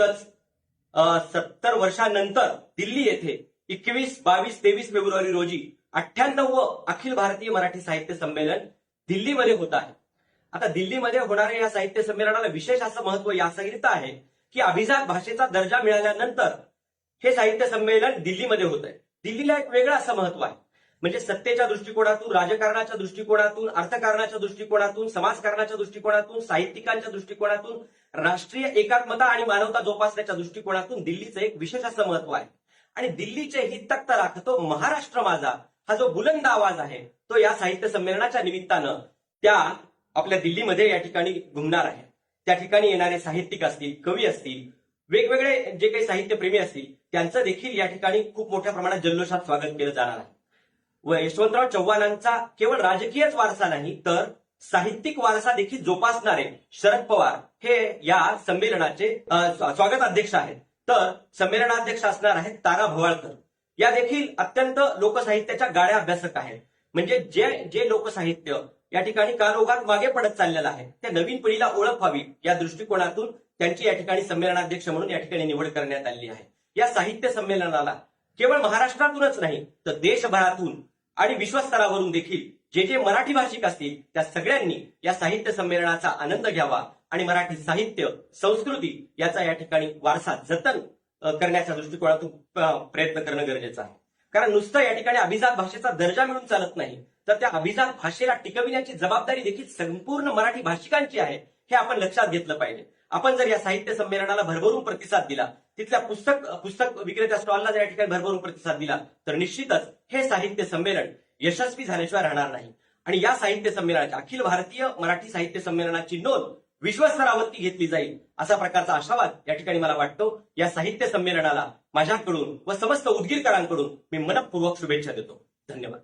नुकतंच सत्तर वर्षानंतर दिल्ली येथे एकवीस बावीस तेवीस फेब्रुवारी रोजी अठ्ठ्याण्णव अखिल भारतीय मराठी साहित्य संमेलन दिल्लीमध्ये होत आहे. आता दिल्लीमध्ये होणाऱ्या या साहित्य संमेलनाला विशेष असं महत्त्व याकरिता आहे की अभिजात भाषेचा दर्जा मिळाल्यानंतर हे साहित्य संमेलन दिल्लीमध्ये होत आहे. दिल्लीला एक वेगळं असं महत्त्व आहे. म्हणजे सत्तेच्या दृष्टिकोनातून राजकारणाच्या दृष्टिकोनातून अर्थकारणाच्या दृष्टिकोनातून समाजकारणाच्या दृष्टिकोनातून साहित्यिकांच्या दृष्टिकोनातून राष्ट्रीय एकात्मता आणि मानवता जोपासण्याच्या दृष्टिकोनातून दिल्लीचं एक विशेष असं महत्त्व आहे. आणि दिल्लीचे ही तक्त राखतो महाराष्ट्र माझा हा जो बुलंद आवाज आहे तो या साहित्य संमेलनाच्या निमित्तानं त्या आपल्या दिल्लीमध्ये या ठिकाणी घुमणार आहे. त्या ठिकाणी येणारे साहित्यिक असतील कवी असतील वेगवेगळे जे काही साहित्यप्रेमी असतील त्यांचं देखील या ठिकाणी खूप मोठ्या प्रमाणात जल्लोषात स्वागत केलं जाणार आहे. व यशवंतराव चव्हाणांचा केवळ राजकीयच वारसा नाही तर साहित्यिक वारसा देखील जोपासणारे शरद पवार हे या संमेलनाचे स्वागत अध्यक्ष आहेत. तर संमेलनाध्यक्ष असणार आहेत तारा भवाळकर. या देखील अत्यंत लोकसाहित्याच्या गाड्या अभ्यासक आहेत. म्हणजे जे जे लोकसाहित्य या ठिकाणी कालोगात मागे पडत चाललेलं आहे त्या नवीन पिढीला ओळख व्हावी या दृष्टिकोनातून त्यांची या ठिकाणी संमेलनाध्यक्ष म्हणून या ठिकाणी निवड करण्यात आलेली आहे. या साहित्य संमेलनाला केवळ महाराष्ट्रातूनच नाही तर देशभरातून आणि विश्वस्तरावरून देखील जे जे मराठी भाषिक असतील त्या सगळ्यांनी या साहित्य संमेलनाचा आनंद घ्यावा आणि मराठी साहित्य संस्कृती याचा या ठिकाणी वारसा जतन करण्याच्या दृष्टिकोनातून प्रयत्न करणं गरजेचं आहे. कारण नुसतं या ठिकाणी अभिजात भाषेचा दर्जा मिळून चालत नाही तर त्या अभिजात भाषेला टिकविण्याची जबाबदारी देखील संपूर्ण मराठी भाषिकांची आहे हे आपण लक्षात घेतलं पाहिजे. आपण जर या साहित्य संमेलनाला भरभरून प्रतिसाद दिला तिथल्या पुस्तक पुस्तक विक्रेत्या स्टॉलला जर या ठिकाणी भरभरून प्रतिसाद दिला तर निश्चितच हे साहित्य संमेलन यशस्वी झाल्याशिवाय राहणार नाही. आणि या साहित्य संमेलनाच्या अखिल भारतीय मराठी साहित्य संमेलनाची नोंद विश्वस्तरावरती घेतली जाईल असा प्रकारचा आशावाद या ठिकाणी मला वाटतो. या साहित्य संमेलनाला माझ्याकडून व समस्त उदगीरकरांकडून मी मनपूर्वक शुभेच्छा देतो. धन्यवाद.